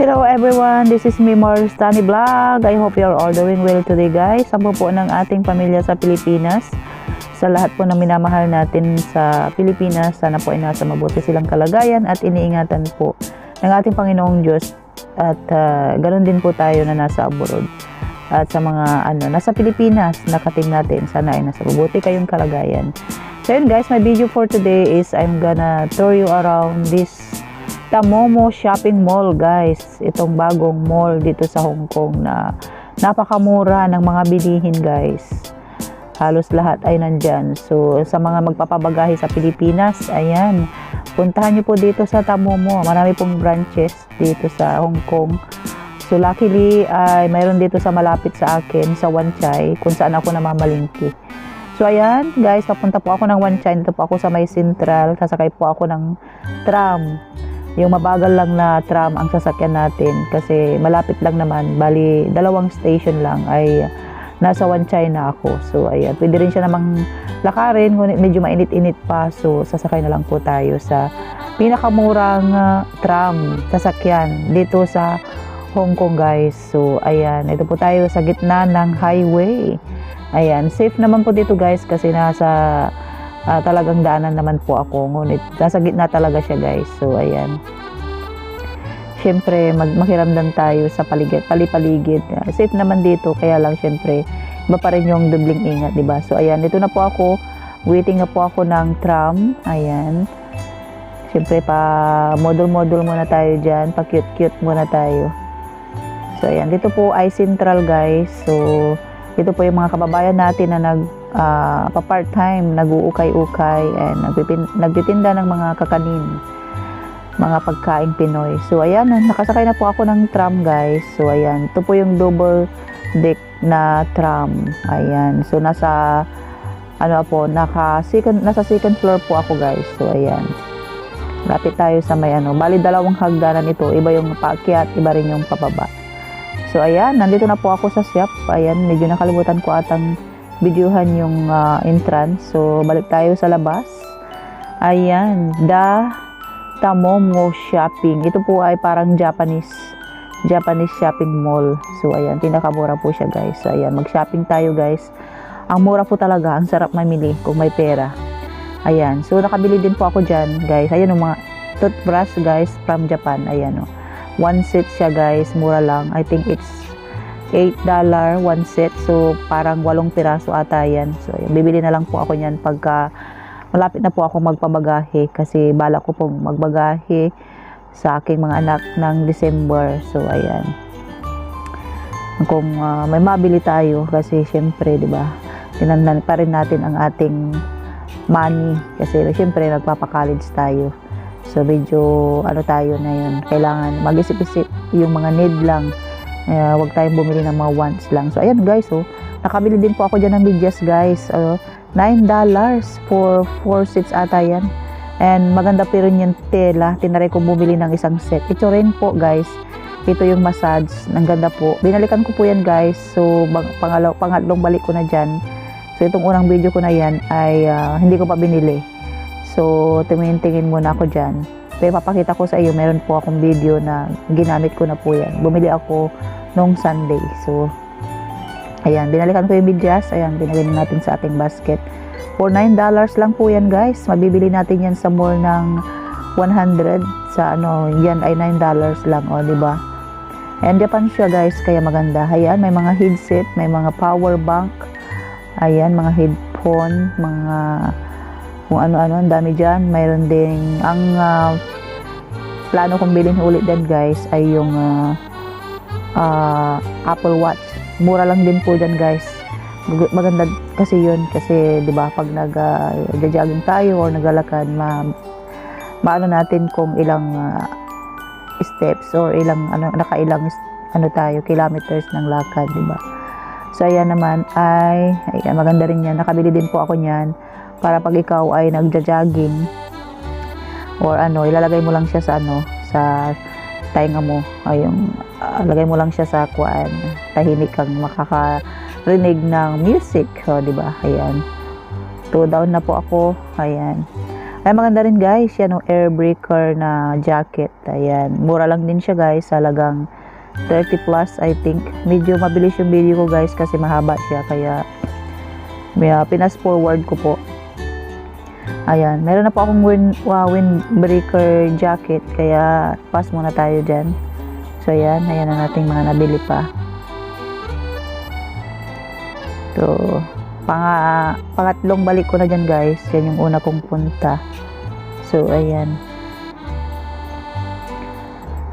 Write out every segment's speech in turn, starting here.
Hello everyone, this is me Morris Tani Vlog. I hope you're all doing well today guys. Sampo po ng ating pamilya sa Pilipinas. Sa lahat po ng minamahal natin sa Pilipinas, sana po ay nasa mabuti silang kalagayan at iniingatan po ng ating Panginoong Diyos. At uh, ganoon din po tayo na nasa abroad. At sa mga ano, nasa Pilipinas, nakating natin, sana ay nasa mabuti kayong kalagayan. So yun guys, my video for today is I'm gonna tour you around this Tamomo Shopping Mall guys. Itong bagong mall dito sa Hong Kong na napakamura ng mga bilihin guys. Halos lahat ay nandyan. So sa mga magpapabagahe sa Pilipinas, ayan. Puntahan nyo po dito sa Tamomo. Marami pong branches dito sa Hong Kong. So luckily ay mayroon dito sa malapit sa akin sa Wan Chai kung saan ako namamalingki. So ayan guys, papunta po ako ng Wan Chai. Dito po ako sa may Central. Sasakay po ako ng tram yung mabagal lang na tram ang sasakyan natin kasi malapit lang naman. Bali dalawang station lang ay nasa Wan Chai na ako. So ayan. Pwede rin siya namang lakarin ngunit medyo mainit-init pa. So sasakay na lang po tayo sa pinakamurang uh, tram sasakyan dito sa Hong Kong guys. So ayan. Ito po tayo sa gitna ng highway. Ayan. Safe naman po dito guys kasi nasa uh, talagang daanan naman po ako. Ngunit nasa gitna talaga siya guys. So ayan. Syempre mag makiramdam tayo sa paligid palipaligid. Uh, safe naman dito kaya lang syempre iba pa rin yung dubling ingat di ba? So ayan dito na po ako. Waiting na po ako ng tram. Ayan. Syempre pa model model muna tayo dyan. Pa cute cute muna tayo. So ayan. Dito po ay central guys. So ito po yung mga kababayan natin na nag uh, pa part-time, nag-uukay-ukay, and nagtitinda ng mga kakanin, mga pagkain Pinoy. So, ayan, nakasakay na po ako ng tram, guys. So, ayan, ito po yung double deck na tram. Ayan, so nasa, ano po, naka second, nasa second floor po ako, guys. So, ayan. Lapit tayo sa may ano. Bali, dalawang hagdanan ito. Iba yung paakyat, iba rin yung pababa. So, ayan, nandito na po ako sa shop. Ayan, medyo nakalimutan ko atang videohan yung uh, entrance. So, balik tayo sa labas. Ayan, The Tamomo Shopping. Ito po ay parang Japanese Japanese shopping mall. So, ayan, pinakamura po siya, guys. So, ayan, mag-shopping tayo, guys. Ang mura po talaga. Ang sarap mamili kung may pera. Ayan. So, nakabili din po ako dyan, guys. Ayan, yung mga toothbrush, guys, from Japan. Ayan, oh. One set siya, guys. Mura lang. I think it's $8 one set. So, parang walong piraso ata yan. So, yun, bibili na lang po ako niyan pagka malapit na po ako magpabagahe kasi bala ko pong magbagahe sa aking mga anak ng December. So, ayan. Kung uh, may mabili tayo kasi syempre, di ba, tinandan pa rin natin ang ating money kasi syempre nagpapa-college tayo. So, medyo ano tayo na yun. Kailangan mag-isip-isip yung mga need lang Uh, wag tayong bumili ng mga wants lang. So, ayan guys, oh. Nakabili din po ako dyan ng medyas, guys. Uh, $9 for 4 sets ata yan. And maganda pa rin yung tela. Tinaray ko bumili ng isang set. Ito rin po, guys. Ito yung massage. Ang ganda po. Binalikan ko po yan, guys. So, pangalaw, pangatlong balik ko na dyan. So, itong unang video ko na yan ay uh, hindi ko pa binili. So, tingin-tingin muna ako dyan. Pero papakita ko sa iyo, meron po akong video na ginamit ko na po yan. Bumili ako nung Sunday. So, ayan, binalikan ko yung bidyas. Ayan, binigay natin sa ating basket. For $9 lang po yan guys. Mabibili natin yan sa mall ng 100. Sa ano, yan ay $9 lang. O, di ba? And Japan siya guys, kaya maganda. Ayan, may mga headset, may mga power bank. Ayan, mga headphone, mga kung ano-ano, ang dami dyan. Mayroon ding, ang uh, plano kong bilhin ulit din guys ay yung uh, uh, Apple Watch. Mura lang din po dyan guys. Maganda kasi yun kasi 'di ba pag nag-jogging uh, tayo or naglalakad ma maano natin kung ilang uh, steps or ilang ano nakailang ano tayo kilometers ng lakad 'di ba so ayan naman ay ayan, maganda rin yan nakabili din po ako niyan para pag ikaw ay nagja-jogging or ano, ilalagay mo lang siya sa ano, sa tainga mo, ay yung uh, lagay mo lang siya sa kuan, tahimik kang makakarinig ng music, o, di ba? Ayan. Two down na po ako. Ayan. Ay, maganda rin guys. Yan o, air breaker na jacket. Ayan. Mura lang din siya guys. Talagang 30 plus I think. Medyo mabilis yung video ko guys kasi mahaba siya. Kaya may uh, pinas forward ko po. Ayan. Meron na po akong wind, uh, windbreaker jacket. Kaya pass muna tayo dyan. So ayan. Ayan na nating mga nabili pa. So, pang, pangatlong balik ko na dyan guys. Yan yung una kong punta. So, ayan.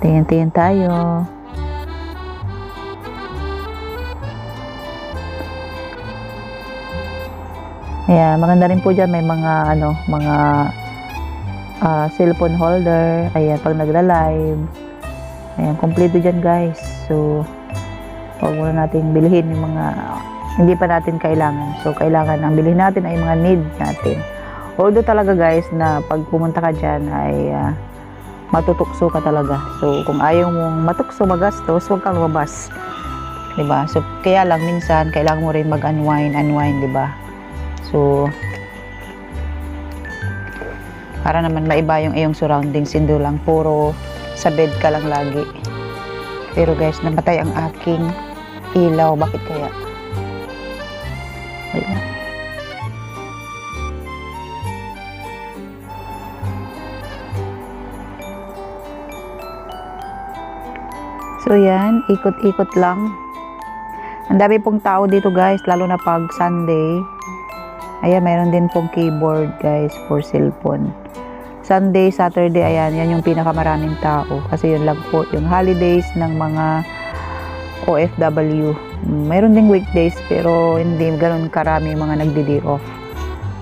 Tingin-tingin tayo. Ayan, maganda rin po dyan. May mga, ano, mga ah, cellphone holder. Ayan, pag nagla-live. Ayan, kompleto dyan guys. So, huwag muna natin bilhin yung mga hindi pa natin kailangan. So, kailangan ang bilhin natin ay mga need natin. Although talaga guys na pag pumunta ka dyan ay ah, matutukso ka talaga. So, kung ayaw mong matukso, magastos, huwag kang lumabas. 'Di ba? So, kaya lang minsan kailangan mo rin mag-unwind, unwind, 'di ba? So, para naman maiba yung iyong surroundings, hindi lang puro sa bed ka lang lagi. Pero guys, namatay ang aking ilaw. Bakit kaya? Ayun. So yan, ikot-ikot lang. Ang dami pong tao dito guys, lalo na pag Sunday. Ayan, mayroon din pong keyboard guys for cellphone. Sunday, Saturday, ayan, yan yung pinakamaraming tao. Kasi yun lang po, yung holidays ng mga OFW. Mayroon ding weekdays pero hindi ganun karami yung mga nagdi-day off.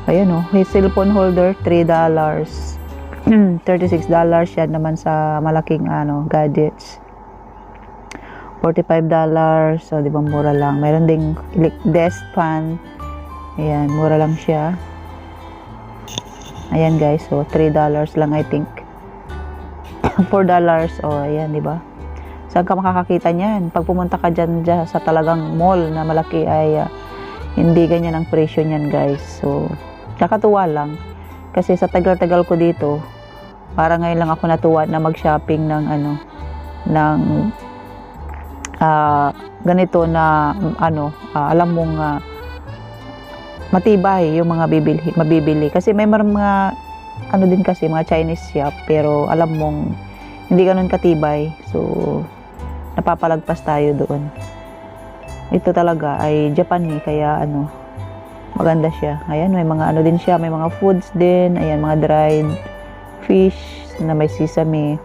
Ayan o, his cellphone holder, $3. $36 yan naman sa malaking ano, gadgets. $45. So, di ba mura lang. Mayroon ding desk fan. Ayan, mura lang siya. Ayan guys, so $3 lang I think. $4. Oh, ayan, di ba? Saan ka makakakita niyan? Pag pumunta ka dyan, dyan sa talagang mall na malaki ay ah, hindi ganyan ang presyo niyan guys. So, nakatuwa lang. Kasi sa tagal-tagal ko dito, para ngayon lang ako natuwa na mag-shopping ng ano, ng ah, ganito na ano, ah, alam mong ah, matibay yung mga bibili, mabibili. Kasi may mga ano din kasi mga Chinese shop pero alam mong hindi ganun katibay. So napapalagpas tayo doon. Ito talaga ay Japan eh kaya ano maganda siya. Ayan, may mga ano din siya, may mga foods din, ayan mga dried fish na may sesame.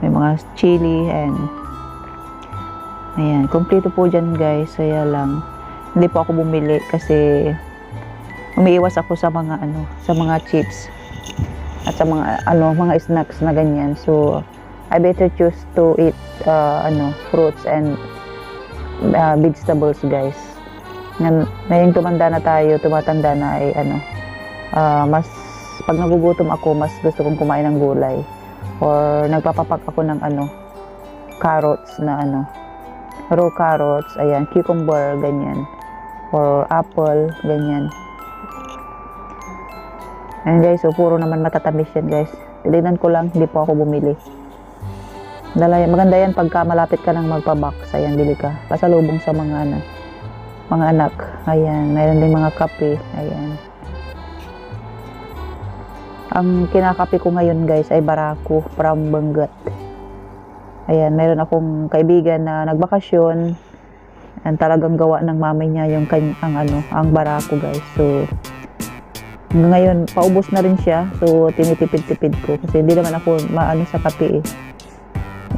May mga chili and ayan, kompleto po dyan guys. Kaya lang hindi po ako bumili kasi umiiwas ako sa mga ano, sa mga chips at sa mga ano, mga snacks na ganyan. So I better choose to eat uh, ano, fruits and uh, vegetables, guys. Ngayon, ngayong tumanda na tayo, tumatanda na ay ano, uh, mas pag nagugutom ako, mas gusto kong kumain ng gulay. Or nagpapapak ako ng ano, carrots na ano, raw carrots, ayan, cucumber, ganyan. Or apple, ganyan. Ayan guys, so puro naman matatamis yan guys. Tinignan ko lang, hindi po ako bumili. Dala, maganda yan pagka malapit ka nang magpa-box. Ayan, bili ka. Pasalubong sa mga ano, mga anak. Ayan, mayroon din mga kape. Ayan. Ang kinakape ko ngayon guys ay Barako from Benguet. Ayan, mayroon akong kaibigan na nagbakasyon. Ang talagang gawa ng mami niya yung kany- ang ano, ang Barako guys. So, ngayon, paubos na rin siya. So, tinitipid-tipid ko. Kasi hindi naman ako maano sa kape eh.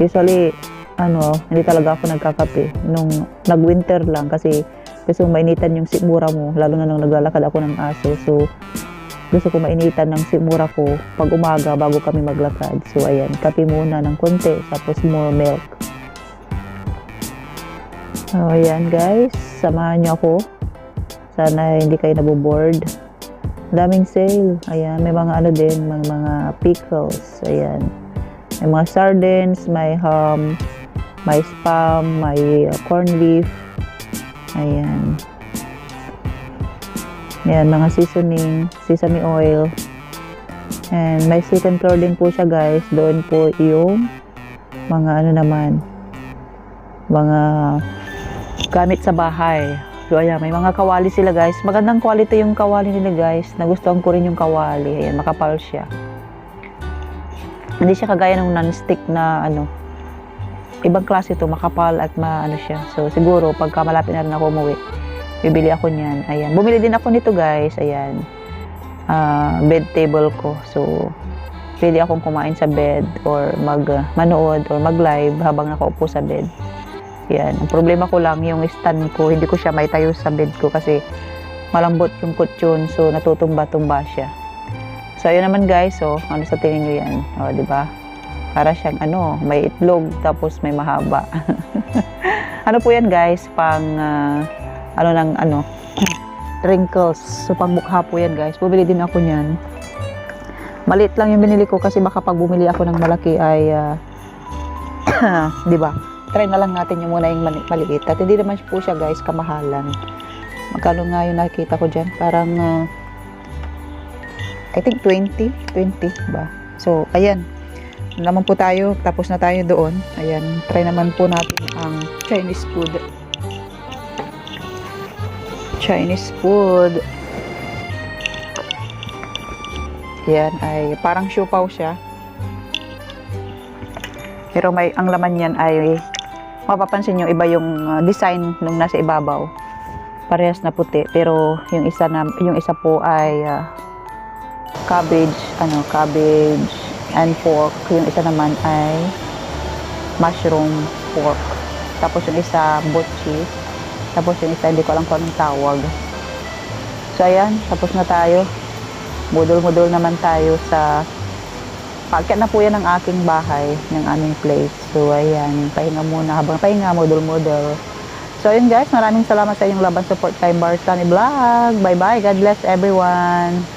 Usually, ano, hindi talaga ako nagkakape. Nung nag-winter lang kasi gusto mainitan yung sikmura mo. Lalo na nung naglalakad ako ng aso. So, gusto ko mainitan ng sikmura ko pag umaga bago kami maglakad. So, ayan, kape muna ng konti. Tapos more milk. So, ayan guys. Samahan niyo ako. Sana hindi kayo naboboard. Daming sale. Ayan, may mga ano din, mga, mga pickles. Ayan. May mga sardines, may ham, may spam, may uh, corn leaf. Ayan. Ayan, mga seasoning, sesame oil. And may second floor din po siya guys. Doon po yung mga ano naman, mga gamit sa bahay. So ayan, may mga kawali sila guys. Magandang quality yung kawali nila guys. Nagustuhan ko rin yung kawali. Ayan, makapal siya. Hindi siya kagaya ng non-stick na ano. Ibang klase to, makapal at maano siya. So siguro pagka malapit na rin ako umuwi, bibili ako niyan. Ayan. Bumili din ako nito guys. Ayan. Ah, bed table ko. So pwede akong kumain sa bed or mag uh, or mag-live habang nakaupo sa bed. Yan. Ang problema ko lang yung stand ko, hindi ko siya may tayo sa bed ko kasi malambot yung kutsyon so natutumba-tumba siya. So ayun naman guys, so ano sa tingin niyo yan? O, di ba? Para siyang ano, may itlog tapos may mahaba. ano po yan guys? Pang ah, ano ng ano wrinkles. So pang mukha po yan guys. Bumili din ako niyan. Maliit lang yung binili ko kasi baka pag bumili ako ng malaki ay ah, 'di ba? Try na lang natin yung muna yung mali- maliit. At hindi naman po siya guys kamahalan. Magkano nga yung nakikita ko diyan? Parang ah, I think 20, 20 ba? So, ayan. Naman po tayo, tapos na tayo doon. Ayan, try naman po natin ang Chinese food. Chinese food. Yan ay parang siopaw siya. Pero may ang laman niyan ay mapapansin niyo iba yung uh, design nung nasa ibabaw. Parehas na puti pero yung isa na yung isa po ay uh, cabbage, ano, cabbage and pork. Yung isa naman ay mushroom pork. Tapos yung isa butchi. Tapos yung isa hindi ko alam kung anong tawag. So ayan, tapos na tayo. Budol-budol naman tayo sa pagkat na po yan ng aking bahay, ng aming place. So, ayan, pahinga muna. Habang pahinga, model-model. So, ayun guys, maraming salamat sa inyong laban support kay Barsani Vlog. Bye-bye. God bless everyone.